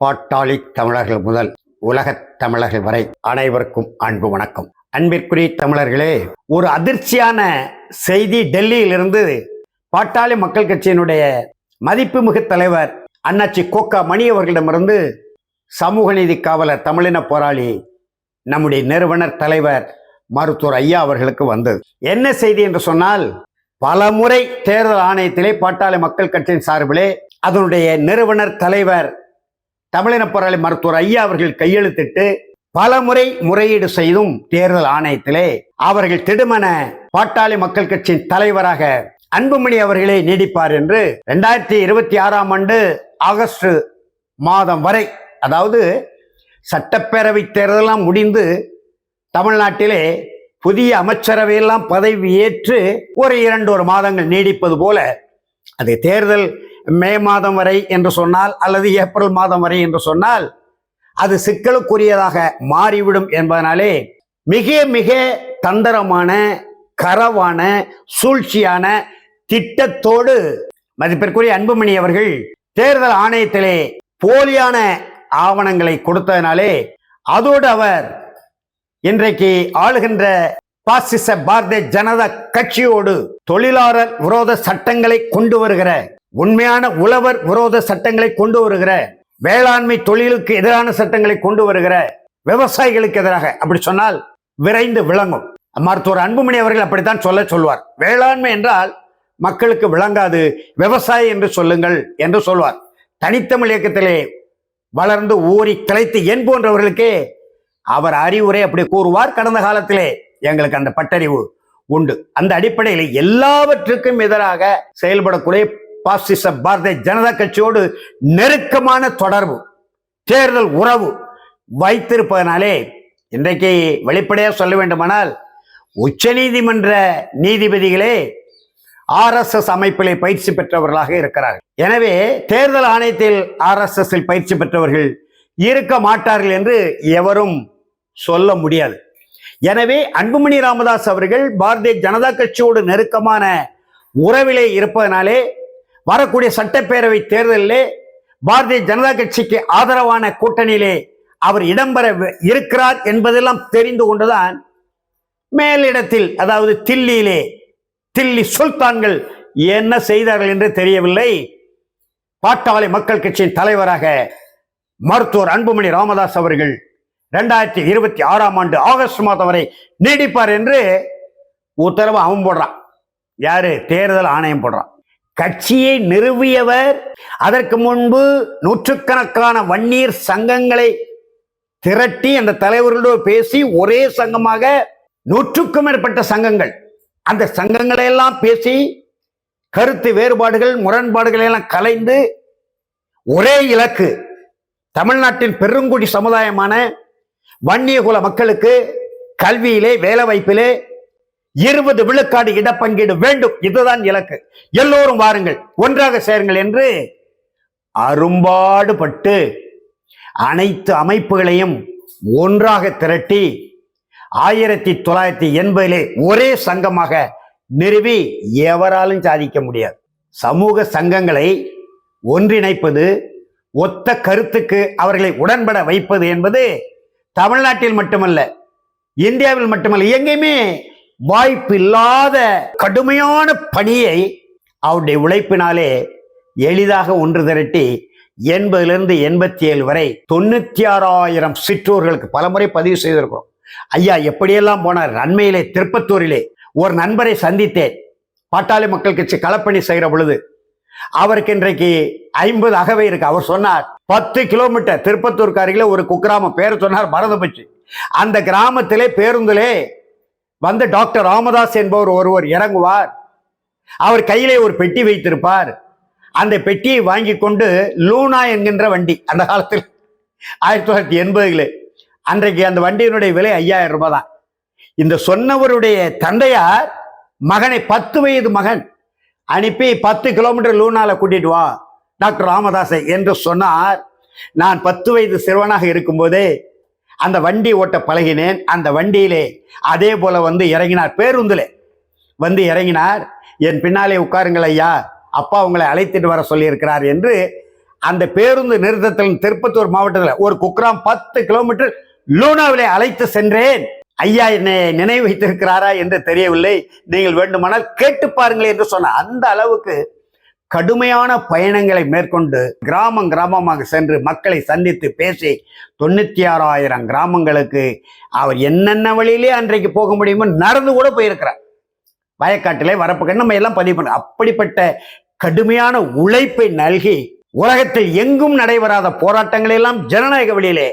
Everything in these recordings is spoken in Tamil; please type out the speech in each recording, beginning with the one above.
பாட்டாளி தமிழர்கள் முதல் உலகத் தமிழர்கள் வரை அனைவருக்கும் அன்பு வணக்கம். அன்பிற்குரிய தமிழர்களே ஒரு அதிர்ச்சியான செய்தி டெல்லியிலிருந்து பாட்டாளி மக்கள் கட்சியினுடைய மதிப்புமிகு தலைவர் அண்ணாச்சி கோக்கா மணி அவர்களிடமிருந்து சமூக நீதி காவலர் தமிழின போராளி நம்முடைய நிறுவனர் தலைவர் மருத்துவர் ஐயா அவர்களுக்கு வந்தது. என்ன செய்தி என்று சொன்னால் பல முறை தேர்தல் ஆணையத்திலே பாட்டாளி மக்கள் கட்சியின் சார்பிலே அதனுடைய நிறுவனர் தலைவர் தமிழின போராளி மருத்துவர் ஐயா அவர்கள் கையெழுத்திட்டு பல முறை முறையீடு செய்தும் தேர்தல் ஆணையத்திலே அவர்கள் திடுமன பாட்டாளி மக்கள் கட்சியின் தலைவராக அன்புமணி அவர்களே நீடிப்பார் என்று ரெண்டாயிரத்தி இருபத்தி ஆறாம் ஆண்டு ஆகஸ்ட் மாதம் வரை அதாவது சட்டப்பேரவை தேர்தலாம் முடிந்து தமிழ்நாட்டிலே புதிய அமைச்சரவையெல்லாம் பதவி ஏற்று ஒரு இரண்டு ஒரு மாதங்கள் நீடிப்பது போல அது தேர்தல் மே மாதம் வரை என்று சொன்னால் அல்லது ஏப்ரல் மாதம் வரை என்று சொன்னால் அது சிக்கலுக்குரியதாக மாறிவிடும் என்பதனாலே மிக மிக தந்திரமான கரவான சூழ்ச்சியான திட்டத்தோடு மதிப்பிற்குரிய அன்புமணி அவர்கள் தேர்தல் ஆணையத்திலே போலியான ஆவணங்களை கொடுத்ததினாலே அதோடு அவர் இன்றைக்கு ஆளுகின்ற பாசிச பாரதிய ஜனதா கட்சியோடு தொழிலாளர் விரோத சட்டங்களை கொண்டு வருகிற உண்மையான உழவர் விரோத சட்டங்களை கொண்டு வருகிற வேளாண்மை தொழிலுக்கு எதிரான சட்டங்களை கொண்டு வருகிற விவசாயிகளுக்கு எதிராக அப்படி சொன்னால் விரைந்து விளங்கும். மருத்துவர் அன்புமணி அவர்கள் அப்படித்தான் சொல்ல சொல்வார். வேளாண்மை என்றால் மக்களுக்கு விளங்காது விவசாயி என்று சொல்லுங்கள் என்று சொல்வார். தனித்தமிழ் இயக்கத்திலே வளர்ந்து ஊறி கிளைத்து என் போன்றவர்களுக்கே அவர் அறிவுரை அப்படி கூறுவார். கடந்த காலத்திலே எங்களுக்கு அந்த பட்டறிவு உண்டு. அந்த அடிப்படையில் எல்லாவற்றுக்கும் எதிராக செயல்படக்கூடிய பாசிச பாரதிய ஜனதா கட்சியோடு நெருக்கமான தொடர்பு தேர்தல் உறவு வைத்திருப்பதனாலே இன்றைக்கு வெளிப்படையாக சொல்ல வேண்டுமானால் உச்ச நீதிமன்ற நீதிபதிகளே ஆர்எஸ்எஸ் அமைப்பிலே பயிற்சி பெற்றவர்களாக இருக்கிறார்கள். எனவே தேர்தல் ஆணையத்தில் ஆர்எஸ்எஸ் பயிற்சி பெற்றவர்கள் இருக்க மாட்டார்கள் என்று எவரும் சொல்ல முடியாது. எனவே அன்புமணி ராமதாஸ் அவர்கள் பாரதிய ஜனதா கட்சியோடு நெருக்கமான உறவிலே இருப்பதனாலே வரக்கூடிய சட்டப்பேரவை தேர்தலிலே பாரதிய ஜனதா கட்சிக்கு ஆதரவான கூட்டணியிலே அவர் இடம்பெற இருக்கிறார் என்பதெல்லாம் தெரிந்து கொண்டுதான் மேலிடத்தில் அதாவது தில்லியிலே தில்லி சுல்தான்கள் என்ன செய்தார்கள் என்று தெரியவில்லை. பாட்டாளி மக்கள் கட்சியின் தலைவராக மருத்துவர் அன்புமணி ராமதாஸ் அவர்கள் ரெண்டாயிரத்தி இருபத்தி ஆறாம் ஆண்டு ஆகஸ்ட் மாதம் வரை நீடிப்பார் என்று உத்தரவு அவன் போடுறான். யாரு? தேர்தல் ஆணையம் போடுறான். கட்சியை நிறுவியவர். அதற்கு முன்பு நூற்றுக்கணக்கான வன்னியர் சங்கங்களை திரட்டி அந்த தலைவர்களோடு பேசி ஒரே சங்கமாக நூற்றுக்கும் மேற்பட்ட சங்கங்கள். அந்த சங்கங்களை எல்லாம் பேசி கருத்து வேறுபாடுகள் முரண்பாடுகள் எல்லாம் கலைந்து ஒரே இலக்கு தமிழ்நாட்டின் பெருங்குடி சமுதாயமான வன்னியகுல மக்களுக்கு கல்வியிலே வேலை வாய்ப்பிலே இருபது விழுக்காடு இடப்பங்கீடு வேண்டும். இதுதான் இலக்கு. எல்லோரும் வாருங்கள். ஒன்றாக சேருங்கள் என்று அரும்பாடுபட்டு அனைத்து அமைப்புகளையும் ஒன்றாக திரட்டி ஆயிரத்தி தொள்ளாயிரத்தி எண்பதிலே ஒரே சங்கமாக நிறுவி எவராலும் சாதிக்க முடியாது. சமூக சங்கங்களை ஒன்றிணைப்பது ஒத்த கருத்துக்கு அவர்களை உடன்பட வைப்பது என்பது தமிழ்நாட்டில் மட்டுமல்ல இந்தியாவில் மட்டுமல்ல எங்கேயுமே வாய்ப்பில்லாத கடுமையான பணியை அவருடைய உழைப்பினாலே எளிதாக ஒன்று திரட்டி எண்பதிலிருந்து எண்பத்தி ஏழு வரை தொண்ணூத்தி ஆறாயிரம் சிற்றூர்களுக்கு பலமுறை பதிவு செய்திருக்கிறோம். ஐயா எப்படியெல்லாம் போனார்? நன்மையிலே திருப்பத்தூரிலே ஒரு நண்பரை சந்தித்தேன். பாட்டாளி மக்கள் கட்சி களப்பணி செய்கிற பொழுது அவருக்கு இன்றைக்கு ஐம்பது அகவை இருக்கு. அவர் சொன்னார் பத்து கிலோமீட்டர் திருப்பத்தூருக்கு அருகில ஒரு குக்கிராமம். பேர் சொன்னார் மறந்து போச்சு அந்த கிராமத்திலே பேருந்திலே வந்து டாக்டர் ராமதாஸ் என்பவர் ஒருவர் இறங்குவார். அவர் கையிலே ஒரு பெட்டி வைத்திருப்பார். அந்த பெட்டியை வாங்கி கொண்டு லூனா என்கின்ற வண்டி அந்த காலத்தில் ஆயிரத்தி தொள்ளாயிரத்தி எண்பதுகளே அன்றைக்கு அந்த வண்டியினுடைய விலை ஐயாயிரம் ரூபாய் தான். இந்த சொன்னவருடைய தந்தையார் மகனை பத்து வயது மகன் அனுப்பி பத்து கிலோமீட்டர் லூனால கூட்டிட்டு வா டாக்டர் ராமதாசை என்று சொன்னார். நான் பத்து வயது சிறுவனாக இருக்கும்போதே அந்த வண்டி ஓட்ட பழகினேன். அந்த வண்டியிலே அதே போல வந்து இறங்கினார் பேருந்துல. வந்து இறங்கினார். என் பின்னாலே உட்காருங்கள் ஐயா. அப்பா உங்களை அழைத்துட்டு வர சொல்லியிருக்கிறார் என்று அந்த பேருந்து நிறுத்தத்தில் திருப்பத்தூர் மாவட்டத்தில் ஒரு குக்ராம் பத்து கிலோமீட்டர் லூனாவிலே அழைத்து சென்றேன். ஐயா என்னை நினைவு வைத்திருக்கிறாரா? என்று தெரியவில்லை. நீங்கள் வேண்டுமானால் கேட்டு பாருங்கள் என்று சொன்ன அந்த அளவுக்கு கடுமையான பயணங்களை மேற்கொண்டு கிராமம் கிராமமாக சென்று மக்களை சந்தித்து பேசி தொண்ணூத்தி ஆறாயிரம் கிராமங்களுக்கு அவர் என்னென்ன வழியிலே அன்றைக்கு போக முடியுமோ நடந்து கூட போயிருக்கிறார். வயக்காட்டிலே வரப்புகள் நம்ம எல்லாம் பதிவு பண்ண அப்படிப்பட்ட கடுமையான உழைப்பை நல்கி உலகத்தில் எங்கும் நடைபெறாத போராட்டங்களை எல்லாம் ஜனநாயக வழியிலே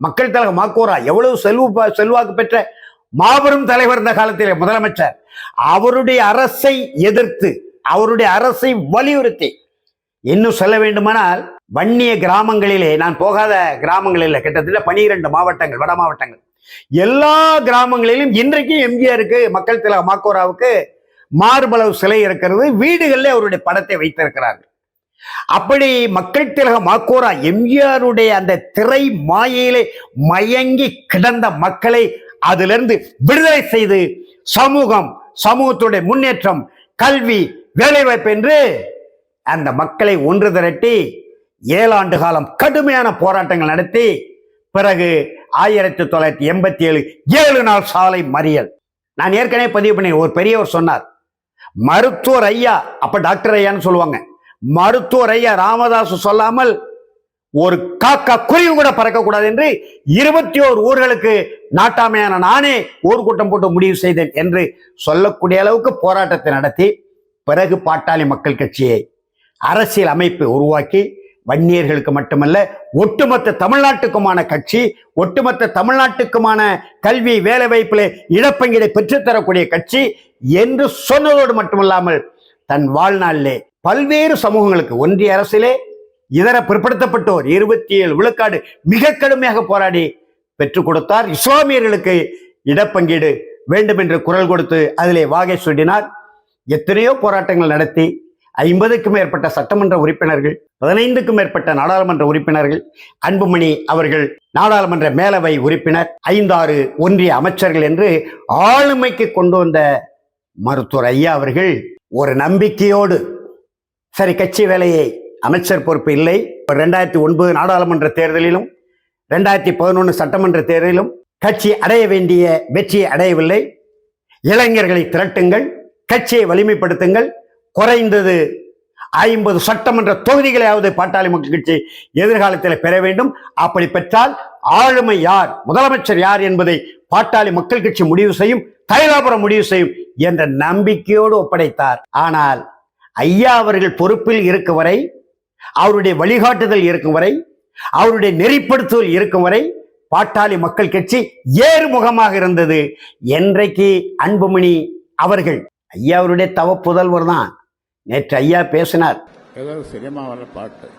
மக்கள் தலைவர் மாக்கோரா எவ்வளவு செல்வ செல்வாக்கு பெற்ற மாபெரும் தலைவர் இந்த காலத்திலே முதலமைச்சர். அவருடைய அரசை எதிர்த்து அவருடைய அரசை வலியுறுத்தி. இன்னும் சொல்ல வேண்டுமானால் வன்னிய கிராமங்களிலே நான் போகாத கிராமங்களில் கிட்டத்தட்ட பனிரெண்டு மாவட்டங்கள் வட மாவட்டங்கள். எல்லா கிராமங்களிலும் இன்றைக்கும் எம்ஜிஆருக்கு மக்கள் திலக மாக்கோராவுக்கு மார்பளவு சிலை இருக்கிறது. வீடுகளில் அவருடைய படத்தை வைத்திருக்கிறார்கள். அப்படி மக்கள் திலக மாக்கோரா எம்ஜிஆருடைய அந்த திரை மாயையிலே மயங்கி கிடந்த மக்களை அதிலிருந்து விடுதலை செய்து சமூகம் சமூகத்துடைய முன்னேற்றம் கல்வி வேலைவாய்ப்பு என்று அந்த மக்களை ஒன்று திரட்டி ஏழாண்டு காலம் கடுமையான போராட்டங்கள் நடத்தி பிறகு ஆயிரத்தி தொள்ளாயிரத்தி எண்பத்தி ஏழு ஏழு நாள் சாலை மறியல். நான் ஏற்கனவே பதிவு பண்ணேன் ஒரு பெரியவர் சொன்னார் மருத்துவர் ஐயா அப்ப டாக்டர் ஐயான்னு சொல்லுவாங்க மருத்துவர் ஐயா ராமதாஸ் சொல்லாமல் ஒரு காக்கா குருவி கூட பறக்கக்கூடாது என்று இருபத்தி ஓரு ஊர்களுக்கு நாட்டாமையான நானே ஊர் கூட்டம் போட்டு முடிவு செய்தேன் என்று சொல்லக்கூடிய அளவுக்கு போராட்டத்தை நடத்தி பிறகு பாட்டாளி மக்கள் கட்சியை அரசியல் அமைப்பை உருவாக்கி வன்னியர்களுக்கு மட்டுமல்ல ஒட்டுமொத்த தமிழ்நாட்டுக்குமான கட்சி ஒட்டுமொத்த தமிழ்நாட்டுக்குமான கல்வி வேலைவாய்ப்பில் இழப்பங்கீடை பெற்றுத்தரக்கூடிய கட்சி என்று சொன்னதோடு மட்டுமல்லாமல் தன் வாழ்நாளிலே பல்வேறு சமூகங்களுக்கு ஒன்றிய அரசிலே இதர பிற்படுத்தப்பட்டோர் இருபத்தி ஏழு விழுக்காடு மிக கடுமையாக போராடி பெற்றுக் கொடுத்தார். இஸ்லாமியர்களுக்கு இடப்பங்கீடு வேண்டும் என்று குரல் கொடுத்து அதிலே வாகை சூட்டினார். எத்தனையோ போராட்டங்கள் நடத்தி ஐம்பதுக்கும் மேற்பட்ட சட்டமன்ற உறுப்பினர்கள் பதினைந்துக்கும் மேற்பட்ட நாடாளுமன்ற உறுப்பினர்கள் அன்புமணி அவர்கள் நாடாளுமன்ற மேலவை உறுப்பினர் ஐந்தாறு ஒன்றிய அமைச்சர்கள் என்று ஆளுமைக்கு கொண்டு வந்த மருத்துவர் ஐயா அவர்கள் ஒரு நம்பிக்கையோடு சரி கட்சி வேலையை அமைச்சர் பொறுப்பு இல்லை. ரெண்டாயிரத்தி ஒன்பது நாடாளுமன்ற தேர்தலிலும் ரெண்டாயிரத்தி பதினொன்று சட்டமன்ற தேர்தலிலும் கட்சி அடைய வேண்டிய வெற்றியை அடையவில்லை. இளைஞர்களை திரட்டுங்கள். கட்சியை வலிமைப்படுத்துங்கள். குறைந்தது ஐம்பது சட்டமன்ற தொகுதிகளையாவது பாட்டாளி மக்கள் கட்சி எதிர்காலத்தில் பெற வேண்டும். அப்படி பெற்றால் ஆளுமை யார் முதலமைச்சர் யார் என்பதை பாட்டாளி மக்கள் கட்சி முடிவு செய்யும் தைலாபுரம் முடிவு செய்யும் என்ற நம்பிக்கையோடு ஒப்படைத்தார். ஆனால் ஐயா அவர்கள் பொறுப்பில் இருக்கும் வரை அவருடைய வழிகாட்டுதல் இருக்கும் வரை அவருடைய நெறிப்படுத்துதல் இருக்கும் வரை பாட்டாளி மக்கள் கட்சி ஏறுமுகமாக இருந்தது. என்றைக்கு அன்புமணி அவர்கள் ஐயா அவருடைய தவ புதல்வர் தான். நேற்று ஐயா பேசினார். ஏதோ சினிமாவில் பாட்டு.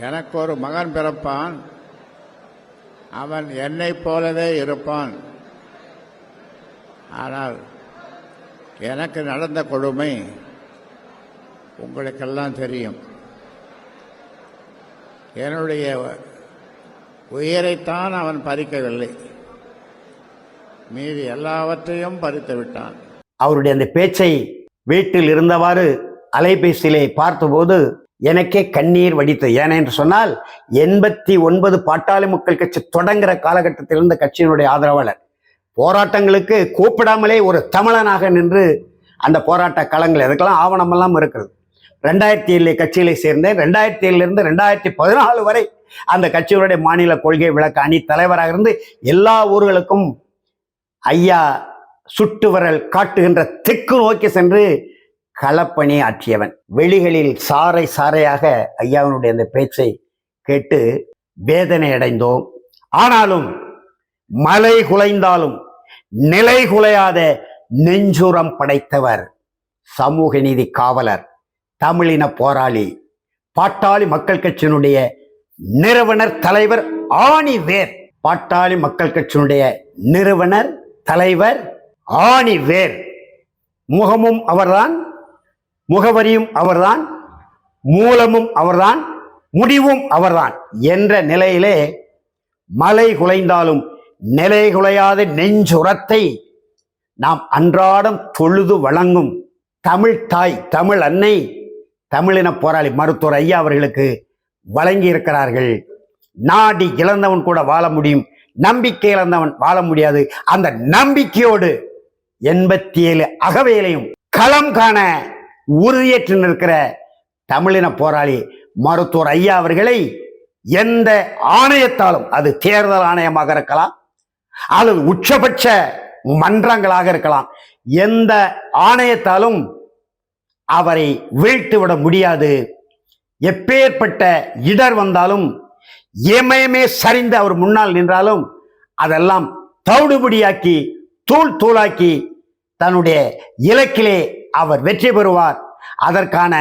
எனக்கு ஒரு மகன் பிறப்பான். அவன் என்னைப் போலவே இருப்பான். ஆனால் எனக்கு நடந்த கொடுமை உங்களுக்கெல்லாம் தெரியும். என்னுடைய உயிரைத்தான் அவன் பறிக்கவில்லை. மீதி எல்லாவற்றையும் பறித்து விட்டான் அவருடைய அந்த பேச்சை வீட்டில் இருந்தவாறு அலைபேசியிலே பார்த்தபோது எனக்கே கண்ணீர் வடித்தது ஏனென்று சொன்னால் எண்பத்தி ஒன்பது பாட்டாளி மக்கள் கட்சி தொடங்குற காலகட்டத்தில் இருந்த கட்சியினுடைய ஆதரவாளர். போராட்டங்களுக்கு கூப்பிடாமலே ஒரு தமிழனாக நின்று அந்த போராட்ட களங்கள் அதுக்கெல்லாம் ஆவணமெல்லாம் இருக்கிறது. ரெண்டாயிரத்தி ஏழு கட்சியிலே சேர்ந்தேன். ரெண்டாயிரத்தி ஏழுலேருந்து ரெண்டாயிரத்தி பதினாலு வரை அந்த கட்சியினுடைய மாநில கொள்கை விளக்க அணி தலைவராக இருந்து எல்லா ஊர்களுக்கும் ஐயா சுட்டுவரல் காட்டுகின்ற தெற்கு நோக்கி சென்று களப்பணி ஆற்றியவன். வெளிகளில் சாறை சாறையாக ஐயாவினுடைய அந்த பேச்சை கேட்டு வேதனை அடைந்தோம். ஆனாலும் மலை குலைந்தாலும் நிலை குலையாத நெஞ்சுரம் படைத்தவர் சமூக நீதி காவலர் தமிழின போராளி பாட்டாளி மக்கள் கட்சியினுடைய நிறுவனர் தலைவர் ஆணி வேர் பாட்டாளி மக்கள் கட்சியினுடைய நிறுவனர் தலைவர் ஆணி வேர். முகமும் அவர்தான் முகவரியும் அவர்தான் மூலமும் அவர்தான் முடிவும் அவர்தான் என்ற நிலையிலே மலை குலைந்தாலும் நிலை குலையாத நெஞ்சுரத்தை நாம் அன்றாடம் தொழுது வழங்கும் தமிழ் தாய் தமிழ் அன்னை தமிழின போராளி மருத்துவர் ஐயா அவர்களுக்கு வழங்கி இருக்கிறார்கள் நாடி இழந்தவன் கூட வாழ முடியும் நம்பிக்கை இழந்தவன் வாழ முடியாது. அந்த நம்பிக்கையோடு எண்பத்தி ஏழு அகவையிலையும் களம் காண உறுதியேற்று நிற்கிற தமிழின போராளி மருத்துவர் ஐயா அவர்களை எந்த ஆணையத்தாலும் அது தேர்தல் ஆணையமாக இருக்கலாம் அல்லது உச்சபட்ச மன்றங்களாக இருக்கலாம் எந்த ஆணையத்தாலும் அவரை வீழ்த்திவிட முடியாது. எப்பேற்பட்ட இடர் வந்தாலும் இமயமே சரிந்து அவர் முன்னால் நின்றாலும் அதெல்லாம் தவிடுபடியாக்கி தூள் தூளாக்கி தன்னுடைய இலக்கிலே அவர் வெற்றி பெறுவார். அதற்கான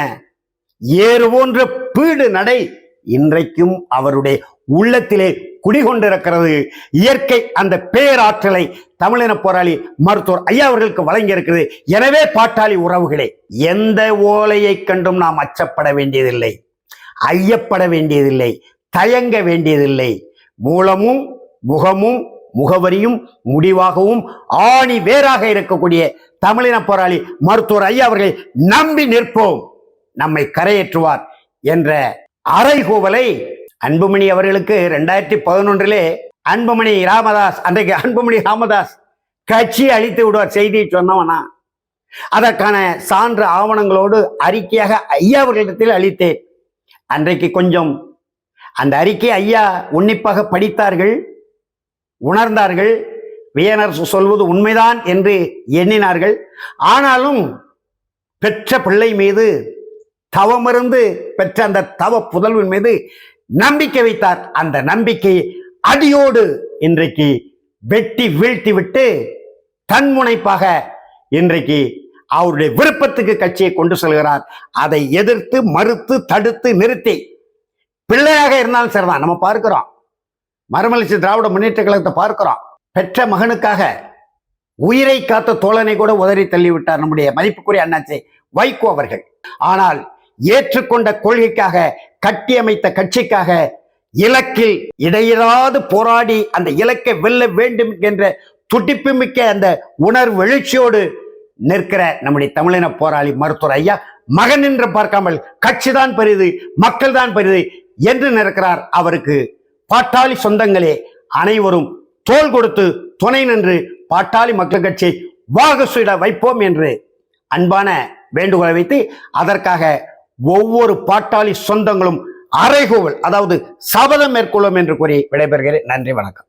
ஏறு போன்ற பீடு நடை இன்றைக்கும் அவருடைய உள்ளத்திலே குடிகொண்டிருக்கிறது. இயற்கை அந்த பேராற்றலை தமிழின போராளி மருத்துவர் ஐயா அவர்களுக்கு வழங்கி இருக்கிறது எனவே பாட்டாளி உறவுகளே எந்த ஓலையை கண்டும் நாம் அச்சப்பட வேண்டியதில்லை. ஐயப்பட வேண்டியதில்லை. தயங்க வேண்டியதில்லை. மூலமும் முகமும் முகவரியும் முடிவாகவும் ஆணி வேறாக இருக்கக்கூடிய தமிழின போராளி மருத்துவர் ஐயா அவர்களை நம்பி நிற்போம். நம்மை கரையேற்றுவார் என்ற அறைகூவலை அன்புமணி அவர்களுக்கு ரெண்டாயிரத்தி பதினொன்றிலே அன்புமணி ராமதாஸ் அன்றைக்கு அன்புமணி ராமதாஸ் கட்சி அழித்து விடுவார் செய்தியை சொன்னவனா. அதற்கான சான்று ஆவணங்களோடு அறிக்கையாக ஐயா அவர்களிடத்தில் அளித்தேன். அன்றைக்கு கொஞ்சம் அந்த அறிக்கை ஐயா உன்னிப்பாக படித்தார்கள். உணர்ந்தார்கள். வியனர் சொல்வது உண்மைதான் என்று எண்ணினார்கள். ஆனாலும் பெற்ற பிள்ளை மீது தவமிருந்து பெற்ற அந்த தவ புதல்வின் மீது நம்பிக்கை வைத்தார். அந்த நம்பிக்கை அடியோடு இன்றைக்கு வெட்டி வீழ்த்தி விட்டு தன்முனைப்பாக இன்றைக்கு அவருடைய விருப்பத்துக்கு கட்சியை கொண்டு செல்கிறார். அதை எதிர்த்து மறுத்து தடுத்து நிறுத்தி. பிள்ளையாக இருந்தாலும் சரிதான். நம்ம பார்க்கிறோம். மறுமலர்ச்சி திராவிட முன்னேற்ற கழகத்தை பார்க்கிறோம். பெற்ற மகனுக்காக உயிரை காத்த தோழனை கூட உதறி தள்ளிவிட்டார் நம்முடைய மதிப்புக்குரிய அண்ணாச்சி வைகோ அவர்கள். ஆனால் ஏற்றுக்கொண்ட கொள்கைக்காக கட்டியமைத்த கட்சிக்காக இலக்கில் இடையிறாது போராடி அந்த இலக்கை வெல்ல வேண்டும் என்ற துடிப்பு மிக்க அந்த உணர்வெழுச்சியோடு நிற்கிற நம்முடைய தமிழின போராளி மருத்துவர் ஐயா மகன் என்று பார்க்காமல் கட்சி தான் பெரிது மக்கள் தான் பெரிது என்று நிற்கிறார் அவருக்கு பாட்டாளி சொந்தங்களே அனைவரும் தோள் கொடுத்து துணை நின்று பாட்டாளி மக்கள் கட்சியை வாகசுட வைப்போம் என்று அன்பான வேண்டுகோளை வைத்து அதற்காக ஒவ்வொரு பாட்டாளி சொந்தங்களும் அறைகூவல் அதாவது சபதம் மேற்கொள்ளும் என்று கூறி விடைபெறுகிறேன். நன்றி வணக்கம்.